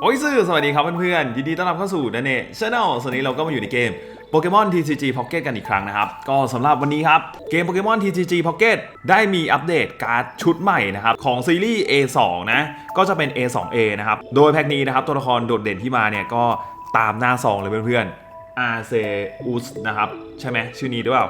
โอ้ยซื่อสวัสดีครับเพื่อนๆยินดีต้อนรับเข้าสู่นันเน่ชาแนลส่วนนี้เราก็มาอยู่ในเกมโปเกมอน TCG Pocket กันอีกครั้งนะครับ ก็สำหรับวันนี้ครับ เกมโปเกมอน TCG Pocket ได้มีอัปเดตการ์ดชุดใหม่นะครับ ของซีรีส์ A2 นะ ก็จะเป็น A2A นะครับ โดยแพ็กนี้นะครับ ตัวละครโดดเด่นที่มาเนี่ยก็ตามหน้าซองเลยเพื่อนๆ อาเซอุสนะครับ ใช่ไหมชื่อนี้หรือเปล่า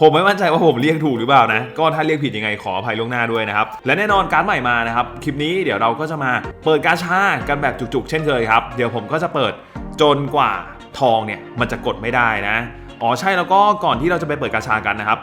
ผมไม่มั่นใจว่าผมเรียกถูกหรือเปล่านะ ก็ถ้าเรียกผิดยังไงขออภัยล่วงหน้าด้วยนะครับ และแน่นอนการดใหม่มานะครับ คลิปนี้เดี๋ยวเราก็จะมาเปิดกาชากันแบบจุกๆ เช่นเคยครับ เดี๋ยวผมก็จะเปิดจนกว่าทองเนี่ยมันจะกดไม่ได้นะ อ๋อใช่แล้วก็ก่อนที่เราจะไปเปิดกาชากันนะครับ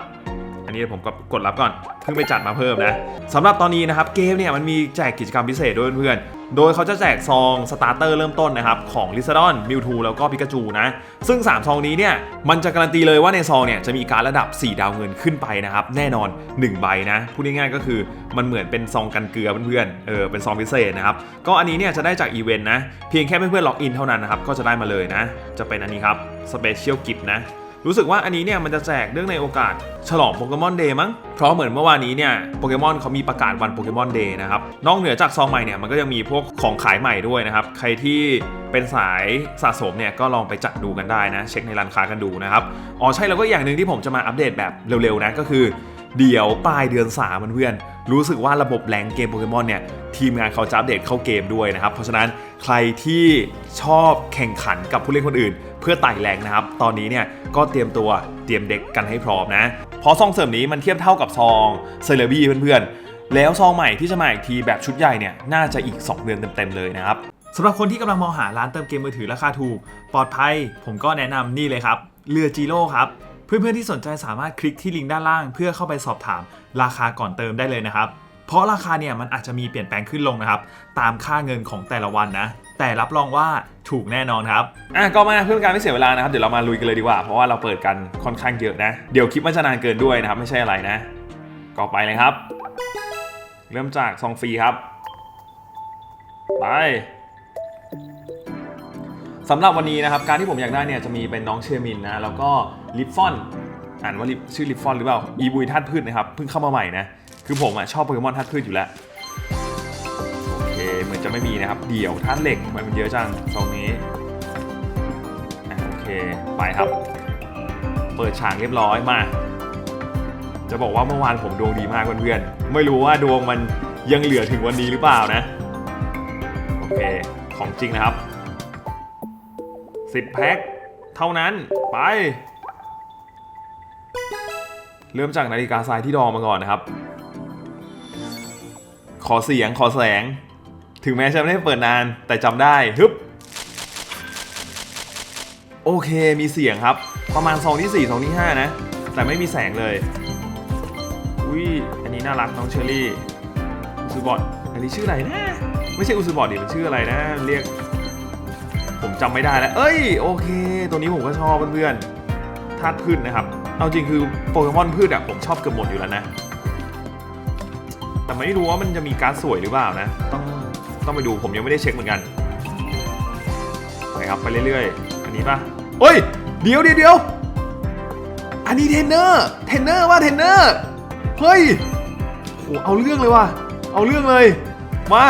อันนี้ผมก็กดรับก่อนเพิ่งไปจัดมาเพิ่มนะสำหรับตอนนี้นะครับเกมเนี่ยมันมีแจกกิจกรรมพิเศษด้วยเพื่อน โดยเขาจะแจกซองสตาร์เตอร์เริ่มต้นนะครับของลิซาดอนมิวทูแล้วก็ปิกาจูนะ ซึ่ง 3 ซองนี้เนี่ยมันจะการันตีเลยว่าในซองเนี่ยจะมีการระดับ 4 ดาวเงินขึ้นไปนะครับแน่นอน 1 ใบนะพูดง่ายๆก็คือมันเหมือนเป็นซองกันเกลือเพื่อนๆเออเป็นซองพิเศษนะครับก็อันนี้เนี่ยจะได้จากอีเวนต์นะเพียงแค่เพื่อนๆล็อกอินเท่านั้นนะครับก็จะได้มาเลยนะจะเป็นอันนี้ครับสเปเชียลกิฟต์นะ รู้สึกว่าอันนี้เนี่ยมันจะแจกเรื่องในโอกาส ฉลองโปเกมอนเดย์มั้ง เพราะเหมือนเมื่อวานนี้เนี่ยโปเกมอนเขามีประกาศวันโปเกมอนเดย์นะครับ นอกเหนือจากซองใหม่เนี่ยมันก็ยังมีพวกของขายใหม่ด้วยนะครับ ใครที่เป็นสายสะสมเนี่ยก็ลองไปจัดดูกันได้นะ เช็คในร้านค้ากันดูนะครับ อ๋อใช่แล้วก็อย่างหนึ่งที่ผมจะมาอัปเดตแบบเร็วๆนะก็คือ เดี๋ยวปลายเดือน3เพื่อนๆ รู้สึกว่าระบบแรงเกมโปเกมอนเนี่ยทีมงานเขาจะอัปเดตเข้าเกมด้วยนะครับ เพราะฉะนั้นใครที่ชอบแข่งขันกับผู้เล่นคนอื่น เพื่อไต่แรงนะครับ ตอนนี้เนี่ยก็เตรียมตัวเตรียมเด็กกันให้พร้อมนะเพราะซองเสริมนี้มันเทียบเท่ากับซองเซเลบี้เพื่อนๆ แล้วซองใหม่ที่จะมาอีกทีแบบชุดใหญ่เนี่ยน่าจะอีก 2 เดือนเต็มๆเลยนะครับสำหรับคนที่กำลังมองหาร้านเติมเกมมือถือราคาถูก ปลอดภัย ผมก็แนะนำนี่เลยครับเรือจีโร่ครับ เพื่อนๆที่สนใจสามารถคลิกที่ลิงก์ด้านล่าง เพื่อเข้าไปสอบถามราคาก่อนเติมได้เลยนะครับ เพราะราคาเนี่ยมันอาจจะมีเปลี่ยนแปลงขึ้นลงนะครับ ตามค่าเงินของแต่ละวันนะ แต่รับรองว่าถูกแน่นอนครับอะก็มาเพื่อการไม่เสียเวลานะครับเดี๋ยวเรามาลุยกันเลยดีกว่า เพราะว่าเราเปิดกันค่อนข้างเยอะนะ เดี๋ยวคลิปมันจะนานเกินด้วยนะครับไม่ใช่อะไรนะ ก็ไปเลยครับ เริ่มจากซองฟรีครับไป สำหรับวันนี้นะครับการที่ผมอยากได้เนี่ยจะมีเป็นน้องเชอร์มินนะแล้วก็ลิปฟอนอ่านว่าลิปชื่อลิปฟอนหรือเปล่าอีบุยธาตุพืชนะครับเพิ่งเข้ามาใหม่นะคือผมอะชอบโปเกมอนธาตุพืชอยู่แล้วโอเคเหมือนจะไม่มีนะครับเดี่ยวธาตุเหล็กทำไมมันเยอะจังตรงนี้โอเคไปครับ เปิดฉากเรียบร้อยมา จะบอกว่าเมื่อวานผมดวงดีมากเพื่อนๆไม่รู้ว่าดวงมันยังเหลือถึงวันนี้หรือเปล่านะโอเคของจริงนะครับ 10 แพ็คเท่านั้นไป เริ่มจากนาฬิกาทรายที่ดองมาก่อนนะครับ ขอเสียงขอแสง ถึงแม้จะไม่ได้เปิดนานแต่จำได้ฮึบโอเคมีเสียงครับ ประมาณซองที่ 4 ซองที่ 5 นะ แต่ไม่มีแสงเลย อุ้ยอันนี้น่ารักน้องเชอรี่อุซบอดอันนี้ชื่ออะไรนะ ไม่ใช่อุซบอดดิมันชื่ออะไรนะ เรียก ผมจำไม่ได้แล้ว เอ้ยโอเค ตัวนี้ผมก็ชอบเพื่อนๆธาตุพืชนะครับ เอาจริงคือโปเกมอนพืชอะผมชอบเกือบหมดอยู่แล้วนะ แต่ไม่รู้ว่ามันจะมีการสวยหรือเปล่านะ ต้องต้องไปดูผมยังไม่ได้เช็คเหมือนกันไปครับไปเรื่อยๆ อันนี้ปะเฮ้ยเดี๋ยวเดี๋ยวอันนี้เทนเนอร์เทนเนอร์ว่าเทนเนอร์เฮ้ยโหเอาเรื่องเลยว่ะเอาเรื่องเลยมา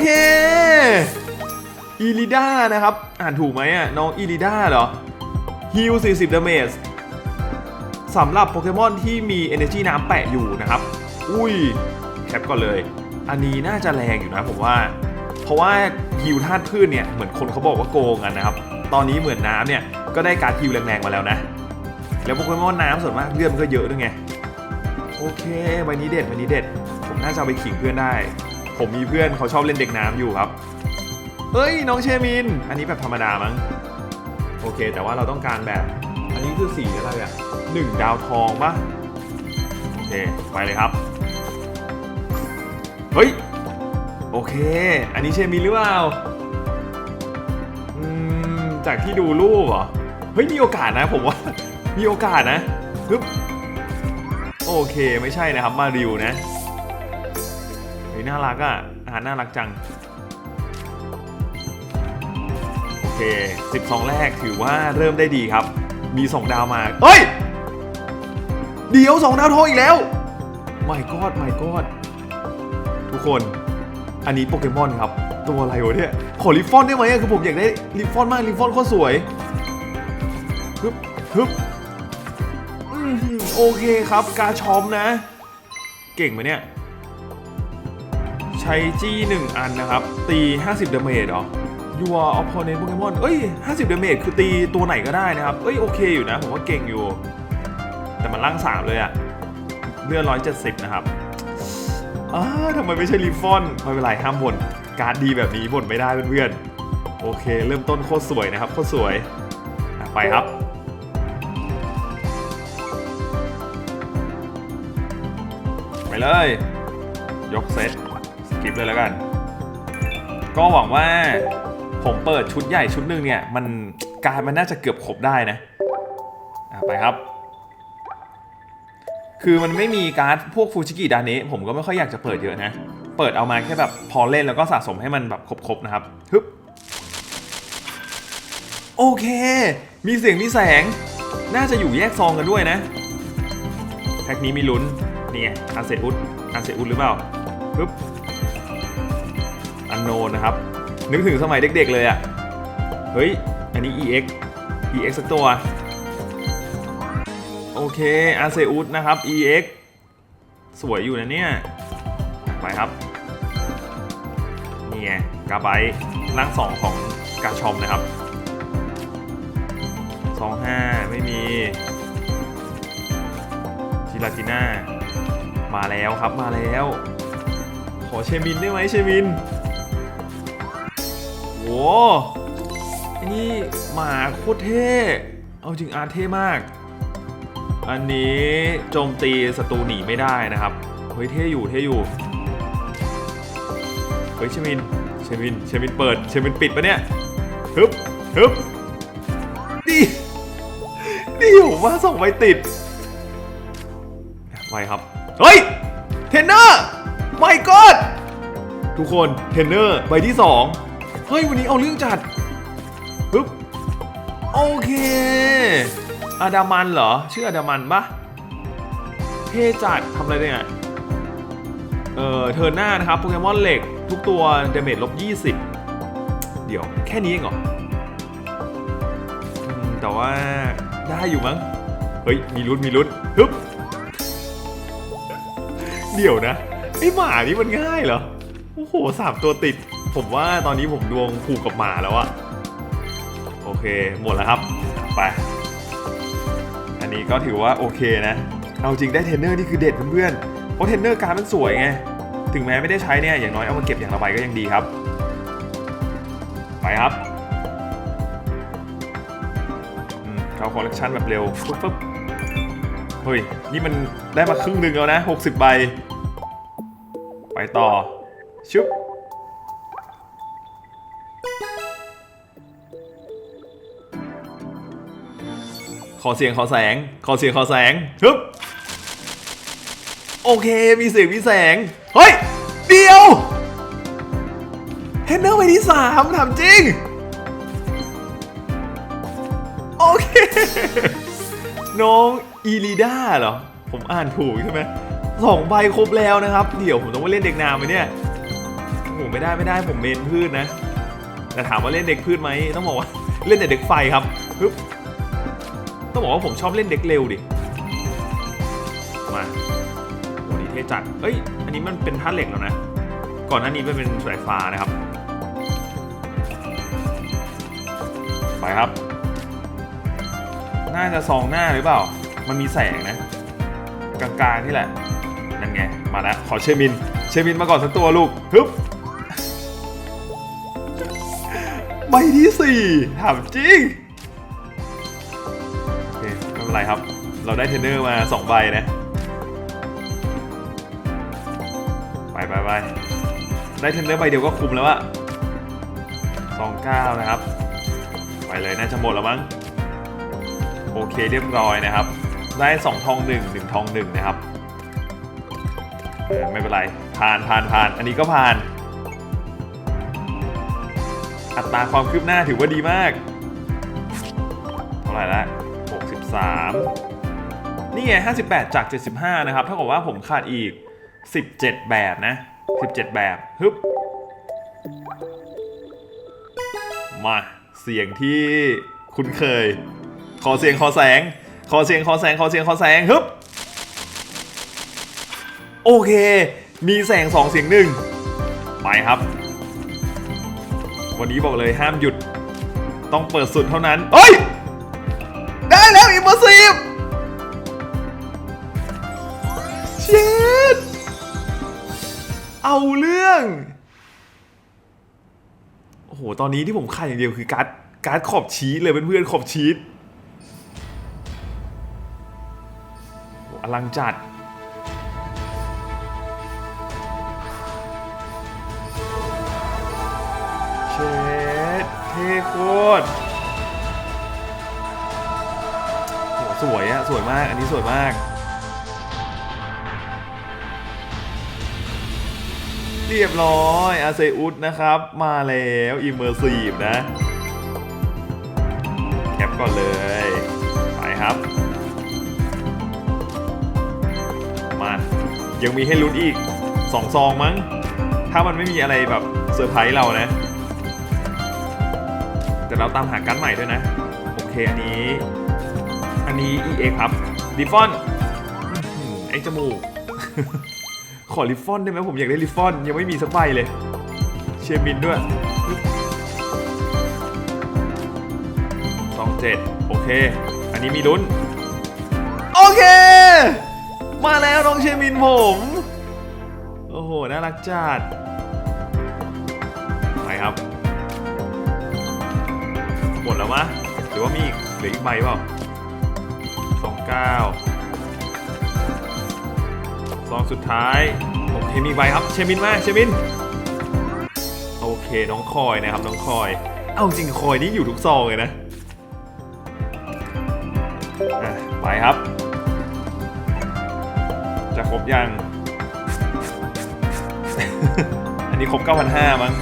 เคอีลิด้านะครับ อ่านถูกไหมอะ น้องอีลิด้าเหรอฮิล40ดาเมจสำหรับโปเกมอนที่มี Energy น้ำแปะอยู่นะครับ อุ้ย แคปก่อนเลย อันนี้น่าจะแรงอยู่นะผมว่า เพราะว่าฮิลธาตุพืชเนี่ย เหมือนคนเขาบอกว่าโกงกันนะครับ ตอนนี้เหมือนน้ำเนี่ย ก็ได้การฮิลแรงๆมาแล้วนะ แล้วโปเกมอนน้ำส่วนมากเลือดมันก็เยอะด้วยไง โอเคใบนี้เด็ดใบนี้เด็ด ผมน่าจะเอาไปขิงเพื่อนได้ ผมมีเพื่อนเขาชอบเล่นเด็กน้ำอยู่ครับ เฮ้ยน้องเชมิน อันนี้แบบธรรมดามั้ง โอเค แต่ว่าเราต้องการแบบ อันนี้คือสีอะไรอะหนึ่งดาวทองปะโอเค ไปเลยครับ เฮ้ย โอเค อันนี้เชมินหรือเปล่าอืมจากที่ดูรูปเหรอ เฮ้ยมีโอกาสนะผมว่า มีโอกาสนะฮึบโอเคไม่ใช่นะครับมาริวนะ น่ารักอะ อาหารน่ารักจัง โอเค 12 แรกถือว่าเริ่มได้ดีครับ มี 2 ดาวมา เฮ้ย เดี๋ยว 2 ดาวโทรอีกแล้วไม่กอดไม่กอดทุกคน อันนี้โปเกมอนครับ ตัวอะไรวะเนี่ย ขอลิฟฟอนได้ไหมคือผมอยากได้ลิฟฟอนมากลิฟฟอนโคตรสวยฮึบฮึบโอเคครับ กาชอมนะ เก่งไหมเนี่ย ช้จี้หนึ่งอันนะครับ ตี 50ดาเมจหรอ Your opponent Pokemon เอ้ย 50ดาเมจคือตีตัวไหนก็ได้นะครับ เอ้ย โอเคอยู่นะ ผมว่าเก่งอยู่ แต่มันล่าง3เลยอะเลือด170 นะครับอ้าทำไมไม่ใช่ลิฟอนไม่เป็นไรห้ามบ่นการดีแบบนี้บ่นไม่ได้เพื่อนๆ โอเค เริ่มต้นโคตรสวยนะครับ โคตรสวย ไปครับไปเลย ยกเซต เลยแล้วกัน ก็หวังว่าผมเปิดชุดใหญ่ชุดหนึ่งเนี่ย มันการมันน่าจะเกือบครบได้นะไปครับ คือมันไม่มีการ์ดพวกฟูจิกิดาเนะผมก็ไม่ค่อยอยากจะเปิดเยอะนะ เปิดเอามาแค่แบบพอเล่นแล้วก็สะสมให้มันแบบครบๆนะครับฮึบโอเค มีเสียงมีแสง น่าจะอยู่แยกซองกันด้วยนะ แพ็คนี้มีลุ้น นี่ไงอันเซอุสอันเซอุสหรือเปล่าปึ๊บ อันโนนนะครับ นึกถึงสมัยเด็กๆเลยอะ่ะ เฮ้ย อันนี้ EX EX สักตัว โอเคอาเซอุสนะครับ EX สวยอยู่นะเนี่ย ไปครับ นี่ไงกาไบร่างสองของกาชอมนะครับ25ไม่มีจิลาติน่ามาแล้วครับมาแล้ว ขอเชมินได้ไหมเชมิน โว้ไอ้นี่หมาโคตรเท่ เอาจริงอาร์เท่มาก อันนี้โจมตีศัตรูหนีไม่ได้นะครับ เฮ้ยเท่อยู่เท่อยู่ เฮ้ยเชมิน เชมิน เชมินเปิด เชมินปิดปะเนี่ยฮึบฮึบดีดีผมว่าส่งไปติดไปครับ เฮ้ย เทนเนอร์ไม่กอดทุกคน เทนเนอร์ใบที่ 2 เฮ้ย วันนี้เอาเรื่องจัดปึ๊บโอเคอาดามันเหรอ ชื่ออาดามันปะเท่จัดทำอะไรเนี่ยเอ่อเทอร์หน้านะครับโปเกมอนเหล็ก ทุกตัวเดเมจลบ20 เดี๋ยวแค่นี้เองเหรออืมแต่ว่าได้อยู่มั้ง เฮ้ย มีลุ้นมีลุ้นฮึบเดี๋ยวนะ ไอหมานี่มันง่ายเหรอ โอ้โหสามตัวติด ผมว่าตอนนี้ผมดวงผูกกับหมาแล้วอะโอเค หมดแล้วครับ ไป อันนี้ก็ถือว่าโอเคนะ เอาจริงได้เทรนเนอร์นี่คือเด็ดเพื่อนๆ เพราะเทรนเนอร์การมันสวยไง ถึงแม้ไม่ได้ใช้เนี่ย อย่างน้อยเอามาเก็บอย่างละใบก็ยังดีครับ ไปครับเข้าคอลเลคชันแบบเร็วปุ๊บปุ๊บเฮ้ย นี่มันได้มาครึ่งหนึ่งแล้วนะ 60 ใบ ไปต่อ ชุบ อเสียงขอแสง ขอเสียงขอแสงฮึบโอเคมีเสียงมีแสง เฮ้ย เดียวเทนเนอร์ไปที่สามถามจริง โอเค น้องอีลีดาเหรอ ผมอ่านถูกใช่ไหมสองใบครบแล้วนะครับ เดี๋ยวผมต้องไปเล่นเด็กนามไหมเนี่ยโอ้ไม่ได้ไม่ได้ผมเมนพืชนะ แต่ถามว่าเล่นเด็กพืชไหมต้องบอกว่าเล่นแต่เด็กไฟครับปึ๊บ ต้องบอกว่าผมชอบเล่นเด็กเร็วดิ มาโหนี่เท่จัดเอ้ย อันนี้มันเป็นท่าเหล็กแล้วนะ ก่อนหน้านี้มันเป็นสายฟ้านะครับ ไปครับ น่าจะซองหน้าหรือเปล่า มันมีแสงนะ กลางๆนี่แหละ นั่นไง มาแล้ว ขอเชมิน เชมินมาก่อนสักตัวลูกฮึบใบที่สี่ถามจริง เคไรครับ เราได้เทรนเนอร์มาสองใบนะ ไปไปไปได้เทรนเนอร์ใบเดียวก็คุ้มแล้วอะสองเก้านะครับ ไปเลยน่าจะหมดแล้วมั้ง โอเคเรียบร้อยนะครับ ได้2ทอง1 1ทอง1นะครับเออไม่เป็นไรผ่านผ่านผ่าน อันนี้ก็ผ่าน อัตราความคืบหน้าถือว่าดีมาก เท่าไหร่ละ 3 นี่ไง 58 จาก 75 นะครับ เท่ากับว่าผมขาดอีก 17 แบบนะ 17 แบบฮึบมาเสียงที่คุ้นเคย ขอเสียงขอแสง ขอเสียงขอแสงขอเสียงขอแสงฮึบโอเค มีแสงสองเสียงหนึ่งไปครับ วันนี้บอกเลยห้ามหยุด ต้องเปิดสุดเท่านั้นเอ้ย มเมอร์ซีฟเชดเอาเรื่อง โอ้โห ตอนนี้ที่ผมขาดอย่างเดียวคือการ์ดการ์ดขอบชีสเลยเพื่อนๆขอบชีสโอ้อลังจัดเชดเท่โคตร สวยอะสวยมาก อันนี้สวยมาก เรียบร้อยอาเซอุสนะครับ มาแล้วอิมเมอร์ซีฟนะ แคปก่อนเลย ไปครับ มา ยังมีให้ลุ้นอีกสองซองมั้ง ถ้ามันไม่มีอะไรแบบเซอร์ไพรส์เรานะ แต่เราตามหาการ์ดใหม่ด้วยนะ โอเค อันนี้ นนี้ EX ครับดิฟอนไอ้จมูก ขอลิฟฟอนได้ไหมผมอยากได้ลิฟฟอน ยังไม่มีสักใบเลย เชียร์มินด้วยสองเจ็ดโอเค อันนี้มีลุ้น โอเค มาแล้วน้องเชียร์มินผม โอ้โห น่ารักจัดไปครับ หมดแล้วมะหรือว่ามีอีกเหลืออีกใบเปล่า สองเก้าซองสุดท้ายโอเคมีอีกใบครับเชมินมาเชมินโอเคน้องคอยนะครับน้องคอย เอาจริงคอยนี่อยู่ทุกซองเลยนะอะไปครับ จะครบยัง อันนี้ครบ 9,500 มั้ง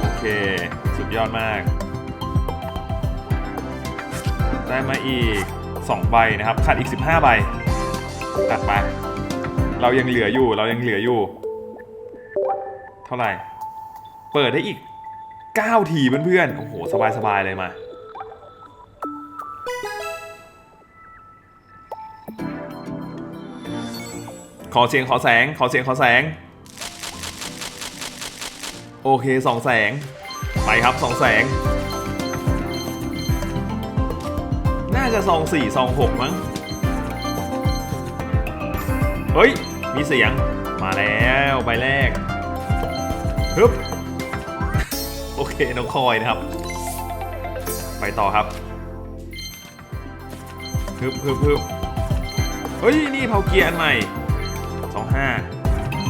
โอเค สุดยอดมาก ได้มาอีก 2ใบนะครับขาดอีก 15 ใบตัดไป เรายังเหลืออยู่เรายังเหลืออยู่ เท่าไหร่ เปิดได้อีก 9 ทีเพื่อนๆ โอ้โห สบายๆเลยมาขอเสียงขอแสง ขอเสียงขอแสง โอเคสองแสง ไปครับสองแสง น่าจะซองสี่ซองหกมั้ง เฮ้ย มีเสียง มาแล้วใบแรกฮึบโอเค น้องคอยนะครับ ไปต่อครับฮึบฮึบฮึบเฮ้ย นี่เผาเกียร์อันใหม่สองห้า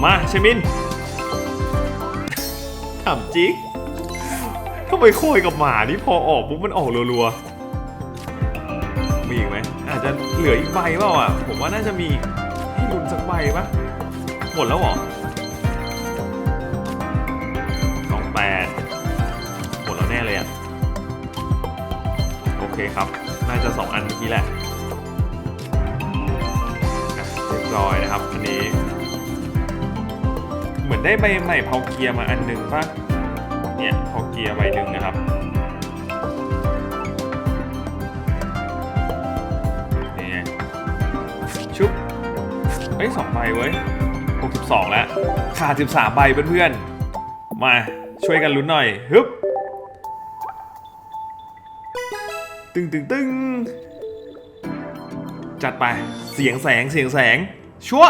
มาเชมินถามจริงทำไมโคอยกับหมานี่พอออกปุ๊บมันออกรัวๆ มีอีกไหมอาจจะเหลืออีกใบเปล่าอะผมว่าน่าจะมีให้ลุ้นสักใบปะหมดแล้วหรอสองแปดหมดแล้วแน่เลยอะโอเคครับ น่าจะสองอันเมื่อกี้แหละเรียบร้อยนะครับอันนี้ เหมือนได้ใบใหม่เผาเกียร์มาอันหนึ่งปะเนี่ยเผาเกียร์ใบหนึ่งนะครับ เอ้ยสองใบเว้ย62 แล้ว ขาด 13 ใบเพื่อนๆ มาช่วยกันลุ้นหน่อยฮึบตึงตึงตึงจัดไปเสียงแสงเสียงแสงชัว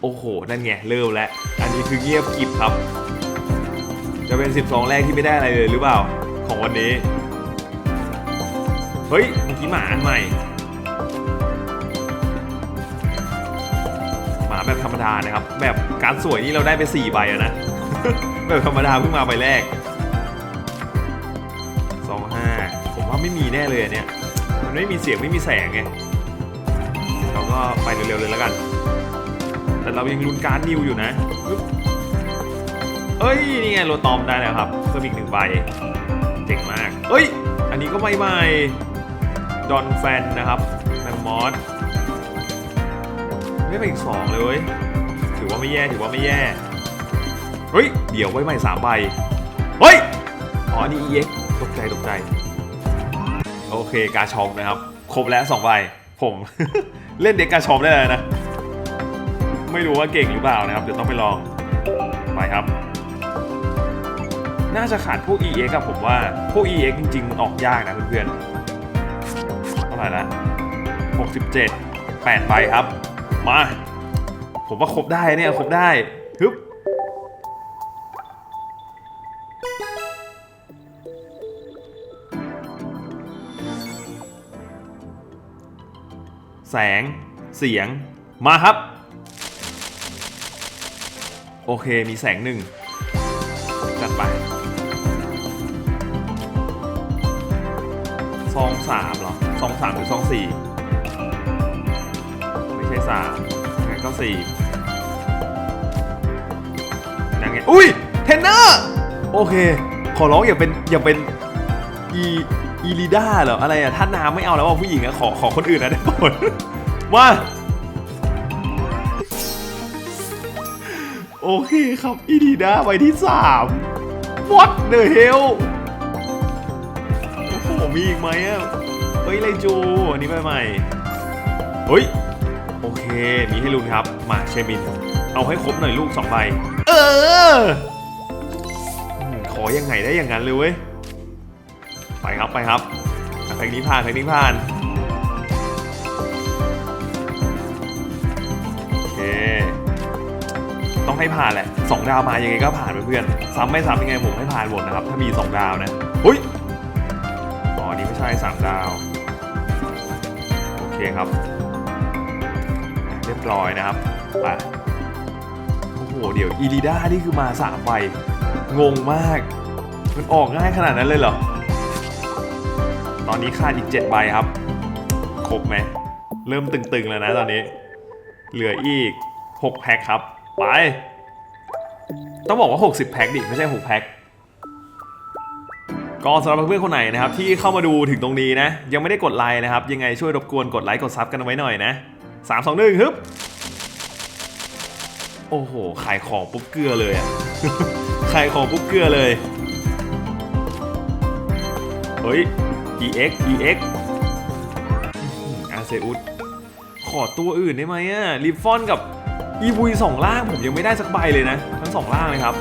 โอ้โห นั่นไง เริ่มแล้ว อันนี้คือเงียบกิบครับ จะเป็น 12 แรกที่ไม่ได้อะไรเลยหรือเปล่า ของวันนี้ เฮ้ยเมื่อกี้หมาอันใหม่ แบบธรรมดานะครับ แบบการสวยนี่เราได้ไป4ใบอะนะ แบบธรรมดาเพิ่งมาใบแรก25ผมว่าไม่มีแน่เลยเนี่ย มันไม่มีเสียงไม่มีแสงไงเราก็ไปเร็วๆเลยแล้วกัน แต่เรายังลุ้นการ์ดนิวอยู่นะ เอ้ย นี่ไงโรตอมได้แล้วครับเพิ่มอีกหนึ่งใบ เจ๋งมาก เอ้ย อันนี้ก็ใหม่ดอนแฟนนะครับแมมมอส ไม่ไปอีกสองเลยเว้ยถือว่าไม่แย่ถือว่าไม่แย่ เฮ้ย เดี๋ยวไว้ใหม่สามใบ เฮ้ย อ๋ออันนี่ EX ตกใจตกใจ โอเคกาชองนะครับ ครบแล้วสองใบ ผม เล่นเด็กกาชองได้เลยนะ ไม่รู้ว่าเก่งหรือเปล่านะครับ เดี๋ยวต้องไปลอง ไปครับ น่าจะขาดพวก EX กับผมว่า พวก EX จริงๆมันออกยากนะเพื่อนๆ เท่าไหร่ละ67 8ใบครับ มา ผมว่าครบได้เนี่ยครบได้ฮึบแสง เสียง มาครับ โอเค มีแสงหนึ่งจัดไปซองสามเหรอซองสามหรือซองสี่ ไม่สามงั้นก็สี่ยังไงอุ้ยเทนเนอร์โอเค ขอร้องอย่าเป็นอย่าเป็นอีอีลีด้าเหรออะไรอะท่าน้ำไม่เอาแล้วว่าผู้หญิงอะขอขอคนอื่นนะได้โปรดมาโอเคครับ อีลีด้าใบที่สาม What the hell โอ้โหมีอีกไหมอะเฮ้ยไรจู อันนี้ใบใหม่เฮ้ย มีให้ลุ้นครับ มาเชมิน เอาให้ครบหน่อยลูกสองใบ เอออืมขอยังไงได้อย่างนั้นเลยเว้ย ไปครับไปครับอะเพลงนี้ผ่านเพลงนี้ผ่าน โอเค ต้องให้ผ่านแหละสองดาวมายังไงก็ผ่านเพื่อนๆซ้ำไม่ซ้ำยังไงผมให้ผ่านหมดนะครับ ถ้ามีสองดาวนะเฮ้ยอ๋ออันนี้ไม่ใช่สามดาว โอเคครับอะ เรียบร้อยนะครับไปโอ้โห เดี๋ยวอีลีด้านี่คือมาสามใบงงมาก มันออกง่ายขนาดนั้นเลยเหรอ ตอนนี้ขาดอีก 7 ใบครับ ครบไหม เริ่มตึงๆแล้วนะตอนนี้ เหลืออีก 6 แพ็คครับ ไป ต้องบอกว่า 60 แพ็คดิ ไม่ใช่ 6 แพ็คก็สำหรับเพื่อนๆคนไหนนะครับ ที่เข้ามาดูถึงตรงนี้นะ ยังไม่ได้กดไลค์นะครับ ยังไงช่วยรบกวนกดไลค์กดซับกันไว้หน่อยนะ 3 2 1ฮึบโอ้โห ขายของปุ๊บเกลือเลยอะขายของปุ๊บเกลือเลย เฮ้ย EX EX อาเซอุสขอตัวอื่นได้ไหมอะลิฟฟอนกับอีบุยสองล่างผมยังไม่ได้สักใบเลยนะ ทั้งสองล่างเลยครับ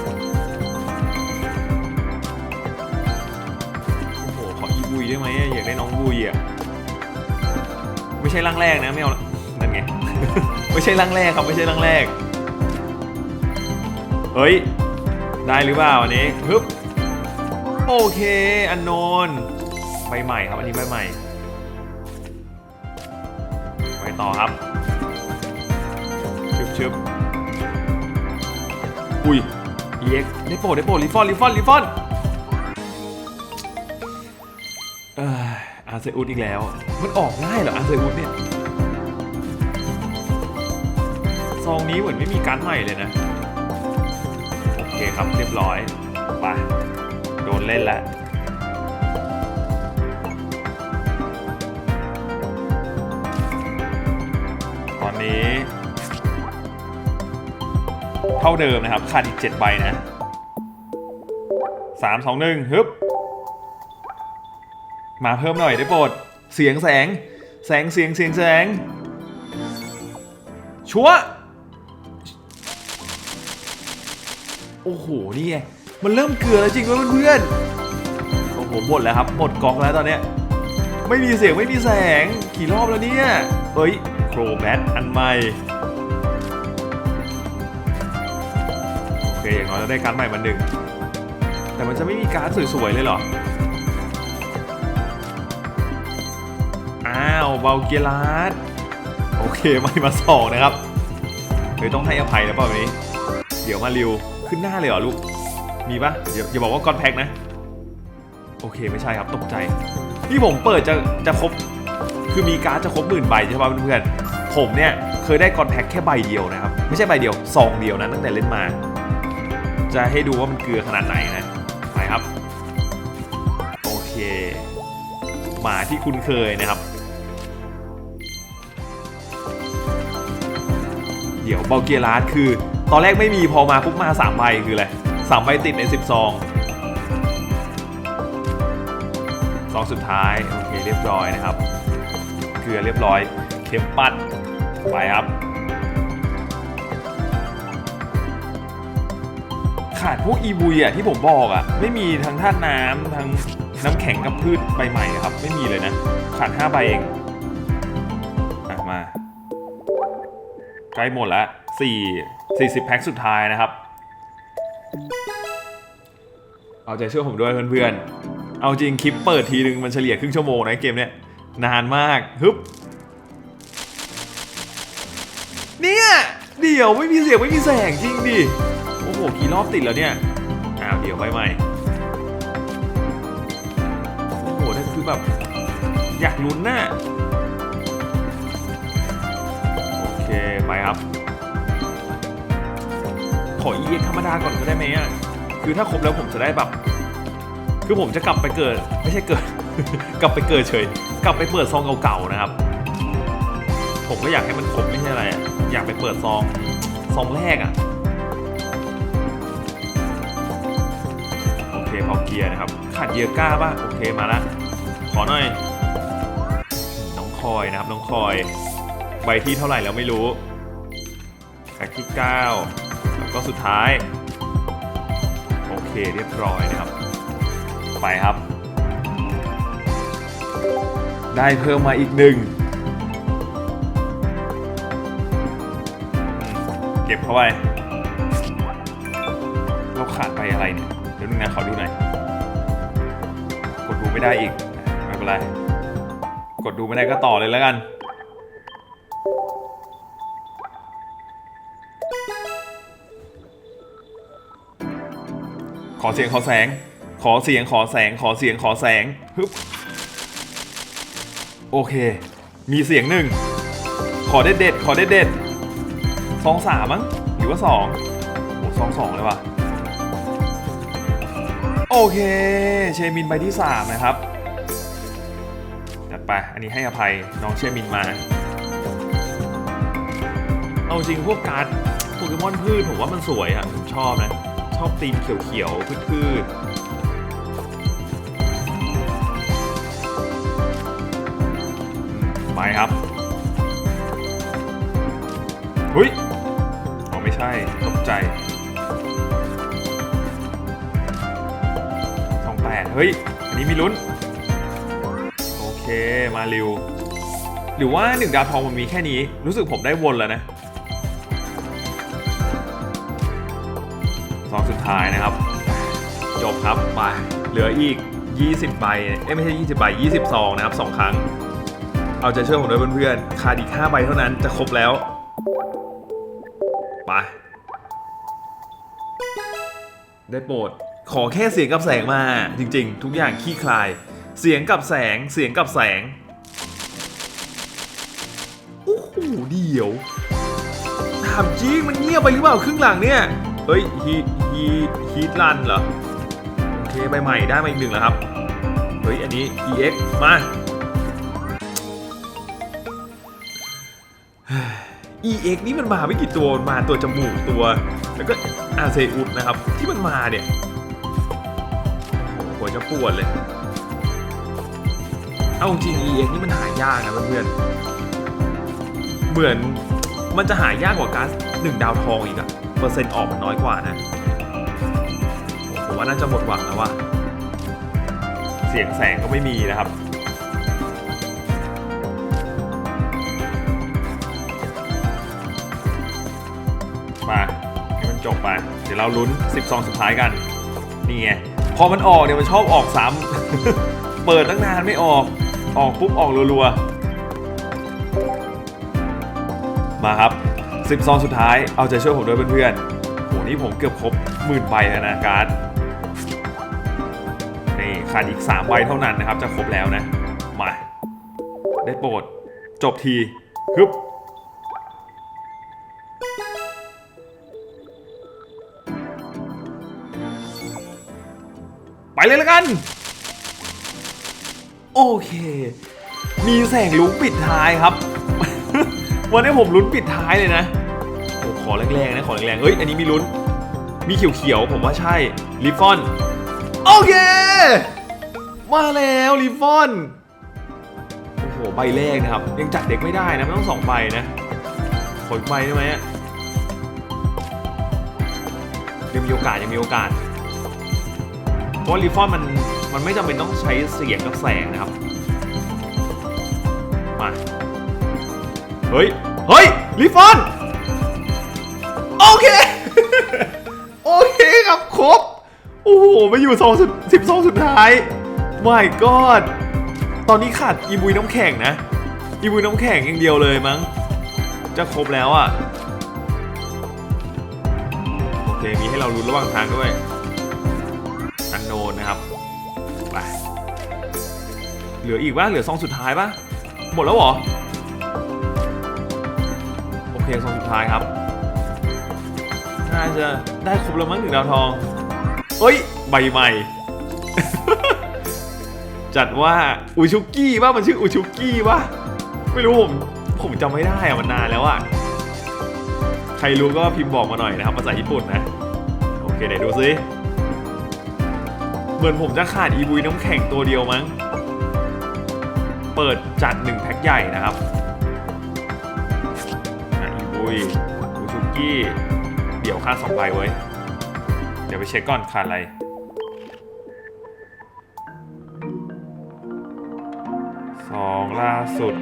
โอ้โห ขออีบุยได้ไหมอะอยากได้น้องบุยอะไม่ใช่ร่างแรกนะ ไม่เอา ไง ไม่ใช่ร่างแรกครับไม่ใช่ร่างแรก เฮ้ย ได้หรือเปล่าอันนี้ฮึบโอเค อันโนนใบใหม่ครับ อันนี้ใบใหม่ ไปต่อครับชึบชึบอุ้ย EX ได้โปรดได้โปรดรีฟอนรีฟอนรีฟอนอ่ออาเซอุสอีกแล้ว มันออกง่ายเหรออาเซอุสเนี่ย ซองนี้เหมือนไม่มีการดใหม่เลยนะ โอเคครับเรียบร้อยไปโดนเล่นแล้วตอนนี้ เท่าเดิมนะครับขาดอีก7ใบนะ 3 2 1ฮึบมาเพิ่มหน่อยได้โปรดเสียงแสง แสงเสียงเสียงแสงชัวร์ โอ้โห นี่ไง มันเริ่มเกลือแล้วจริงด้วยเพื่อนโอ้โห หมดแล้วครับ หมดกองแล้วตอนเนี้ย ไม่มีเสียงไม่มีแสง กี่รอบแล้วเนี่ย เฮ้ย โครแบทอันใหม่ โอเค อย่างน้อยเราได้การ์ดใหม่มาหนึ่ง แต่มันจะไม่มีการ์ดสวยๆเลยเหรอ อ้าวเบาเกียร์ลาดโอเค ไม่มาสองนะครับ เฮ้ยต้องให้อภัยแล้วเปล่านี้ เดี๋ยวมาริว ขึ้นหน้าเลยเหรอลูก มีปะอย่าอย่าบอกว่าก้อนแพ็คนะ โอเคไม่ใช่ครับตกใจนี่ผมเปิดจะจะครบ คือมีการ์ดจะครบหมื่นใบใช่ป่ะเพื่อนๆผมเนี่ยเคยได้ก้อนแพ็คแค่ใบเดียวนะครับ ไม่ใช่ใบเดียวซองเดียวนะตั้งแต่เล่นมา จะให้ดูว่ามันเกลือขนาดไหนนะไปครับ โอเคมาที่คุณเคยนะครับเดี๋ยวเบลเกียร์คือ ตอนแรกไม่มีพอมาปุ๊บมาสามใบคืออะไรสามใบติดในสิบซองซองสุดท้าย โอเคเรียบร้อยนะครับ เกลือเรียบร้อยเข็มปัดไปครับขาดพวกอีบุยอะที่ผมบอกอะ ไม่มีทั้งธาตุน้ำทั้งน้ำแข็งกับพืชใบใหม่อะครับ ไม่มีเลยนะ ขาด5ใบเองอมา ใกล้หมดแล้ว 4 40 แพ็คสุดท้ายนะครับ เอาใจช่วยผมด้วยเพื่อนๆ เอาจริงคลิปเปิดทีนึงมันเฉลี่ยครึ่งชั่วโมงนะเกมเนี้ยนานมากฮึบเนี่ยเดี๋ยวไม่มีเสียงไม่มีแสงจริงดิ โอ้โหกี่รอบติดแล้วเนี่ย อ้าวเดี๋ยวไปใหม่ โอ้โหนั่นคือแบบ อยากลุ้นน่ะโอเค ไปครับ ขอ EX ธรรมดาก่อนก็ได้ไหมอะคือถ้าครบแล้วผมจะได้แบบ คือผมจะกลับไปเกิด ไม่ใช่เกิด กลับไปเกิดเฉย กลับไปเปิดซองเก่าๆนะครับ ผมก็อยากให้มันครบไม่ใช่อะไรอะอยากไปเปิดซองซองแรกอะโอเคพอเกียร์นะครับขาดเยอก้าป่ะโอเคมาละขอหน่อย น้องคอยนะครับน้องคอยใบที่เท่าไหร่แล้วไม่รู้แพ็คที่9แล้ว ก็สุดท้าย โอเคเรียบร้อยนะครับ ไปครับ ได้เพิ่มมาอีกหนึ่งเก็บเข้าไปเราขาดไปอะไรเนี่ย เดี๋ยวนึงนะขอดูหน่อย กดดูไม่ได้อีก ไม่เป็นไร กดดูไม่ได้ก็ต่อเลยแล้วกัน อเสียงขอแสง ขอเสียงขอแสง ขอเสียงขอแสงฮึบโอเค มีเสียงหนึ่ง ขอเด็ดเด็ดขอเด็ดเด็ดสองสามมั้งหรือว่าสองโอ้สองสองเลยว่ะโอเค เชมินใบที่3นะครับจัดไปอันนี้ให้อภัยน้องเชมินมา เอาจริงพวกการ์ดโปเกมอนพืชผมว่ามันสวยอะผมชอบนะ ชอบตีนเขียวๆพืชๆไปครับเฮ้ยอ๋อไม่ใช่ตกใจสองแปดเฮ้ย อันนี้มีลุ้น โอเค มาเร็วหรือว่าหนึ่งดาวทองมันมีแค่นี้ รู้สึกผมได้วนแล้วนะ องสุดท้ายนะครับ จบครับไปเหลืออีก 20ใบเอ้ยไม่ใช่ 20ใบ20ซองนะครับ 2 ครั้ง เอาใจช่วยผมด้วยเพื่อนๆขาดอีก5ใบเท่านั้นจะครบแล้วไปได้โปรดขอแค่เสียงกับแสงมา จริง ๆ ทุกอย่างขี้คลาย เสียงกับแสงเสียงกับแสงโอ้โหเดี๋ยวถามจริงมันเงียบไปหรือเปล่าครึ่งหลังเนี่ย เฮ้ยฮี ฮีฮีทรันเหรอโอเคใบใหม่ได้มาอีกหนึ่งแล้วครับ เฮ้ย อันนี้ EX มา EX นี่มันมาไม่กี่ตัวมาตัวจมูกตัว แล้วก็อาเซอุสนะครับ ที่มันมาเนี่ยหัวจะปวดเลย เอาจริง EX นี่มันหายากนะเพื่อนเหมือนมันจะหายากกว่าก๊าซหนึ่งดาวทองอีกอะเปอร์เซ็นต์ออกมันน้อยกว่านะ ผมว่าน่าจะหมดหวังแล้วว่ะเสียงแสงก็ไม่มีนะครับ มาให้มันจบไป เดี๋ยวเราลุ้น10ซองสุดท้ายกัน นี่ไง พอมันออกเนี่ยมันชอบออกซ้ำ เปิดตั้งนานไม่ออก ออกปุ๊บออกรัวๆ มาครับ10ซองสุดท้าย เอาใจช่วยผมด้วยเพื่อนๆโหนี่ผมเกือบครบหมื่นใบแล้วนะการ์ด ขาดอีก 3 ใบเท่านั้นนะครับ จะครบแล้วนะ มา ได้โปรด จบทีฮึบไปเลยล้วกัน โอเค มีแสงลุ้งปิดท้ายครับ วันนี้ผมลุ้นปิดท้ายเลยนะขอแรงๆนะขอแรงๆเฮ้ย อันนี้มีลุ้น มีเขียวๆ ผมว่าใช่ลิฟฟอน โอเค มาแล้วลิฟอนโอ้โหใบแรกนะครับ ยังจัดเด็กไม่ได้นะไม่ต้องสองใบนะขออีกใบได้ไหมอะยังมีโอกาสยังมีโอกาสเพราะว่าลิฟอนมันมันไม่จำเป็นต้องใช้เสียงกับแสงนะครับมาเฮ้ยเฮ้ยลิฟอนโอเคโอเคครับครบโอ้โหมาอยู่ซองสุดสิบซองสุดท้าย my god ตอนนี้ขาดอีบุยน้ำแข็งนะ อีบุยน้ำแข็งอย่างเดียวเลยมั้ง จะครบแล้วอะ่ะ โอเค มีให้เราลุ้นระหว่างทางด้วย อันโนนนะครับ ไป เหลืออีกปะเหลือซองสุดท้ายปะหมดแล้วเหรอ โอเคซองสุดท้ายครับ น่าจะได้ครบแล้วมั้งถึงดาวทอง เอ้ย ใบใหม่ จัดว่าอุชุกี้ว่ามันชื่ออุชุกี้ว่าไม่รู้ผมผมจำไม่ได้อะมันนานแล้วอะใครรู้ก็พิมพ์บอกมาหน่อยนะครับภาษาญี่ปุ่นนะ โอเคเดี๋ยวดูซิเหมือนผมจะขาดอีบุยน้ำแข็งตัวเดียวมั้ง เปิดจัดหนึ่งแพ็คใหญ่นะครับอีบุยอุชุกี้ เดี๋ยวค่าสองใบไว้ เดี๋ยวไปเช็คก่อนขาดอะไร สองล่าสุด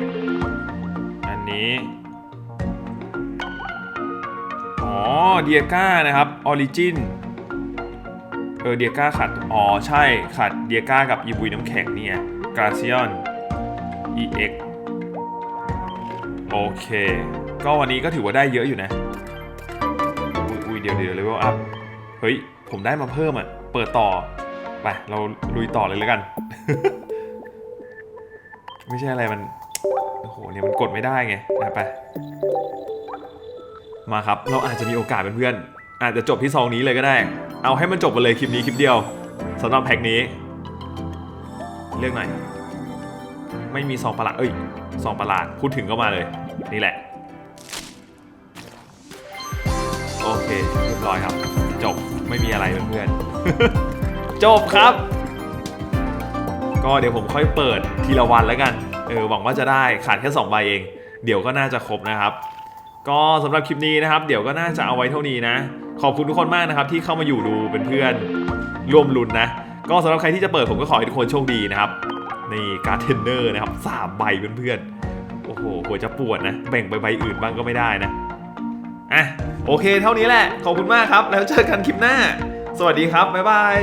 อันนี้ อ๋อ เดียก้านะครับ ออริจิน เออ เดียก้าขาดอ๋อ ใช่ขาดเดียก้ากับอีบุยน้ำแข็งเนี่ยกราซิออน EX โอเค ก็วันนี้ก็ถือว่าได้เยอะอยู่นะ อุ้ยอุ้ยเดี๋ยวเดี๋ยวเลเวลอัพ เฮ้ย ผมได้มาเพิ่มอะ เปิดต่อ ไป เราลุยต่อเลยแล้วกัน ไม่ใช่อะไรมัน โอ้โห เนี่ยมันกดไม่ได้ไงไปไป มาครับ เราอาจจะมีโอกาสเป็นเพื่อน อาจจะจบที่ซองนี้เลยก็ได้ เอาให้มันจบไปเลยคลิปนี้คลิปเดียวสำหรับแพ็คนี้ เลือกหน่อย ไม่มีซองประหลาด เอ้ย ซองประหลาด พูดถึงก็มาเลย นี่แหละ โอเค เรียบร้อยครับ จบ ไม่มีอะไรเพื่อนๆจบครับ ก็เดี๋ยวผมค่อยเปิดทีละวันแล้วกันเออหวังว่าจะได้ขาดแค่2ใบเอง เดี๋ยวก็น่าจะครบนะครับ ก็สำหรับคลิปนี้นะครับ เดี๋ยวก็น่าจะเอาไว้เท่านี้นะ ขอบคุณทุกคนมากนะครับ ที่เข้ามาอยู่ดูเป็นเพื่อนร่วมลุ้นนะ ก็สำหรับใครที่จะเปิดผมก็ขอให้ทุกคนโชคดีนะครับนี่การ์เทนเนอร์นะครับสามใบเพื่อนๆโอ้โหหัวจะปวดนะแบ่งไปใบอื่นบ้างก็ไม่ได้นะอะโอเคเท่านี้แหละ ขอบคุณมากครับ แล้วเจอกันคลิปหน้า สวัสดีครับ บ๊ายบาย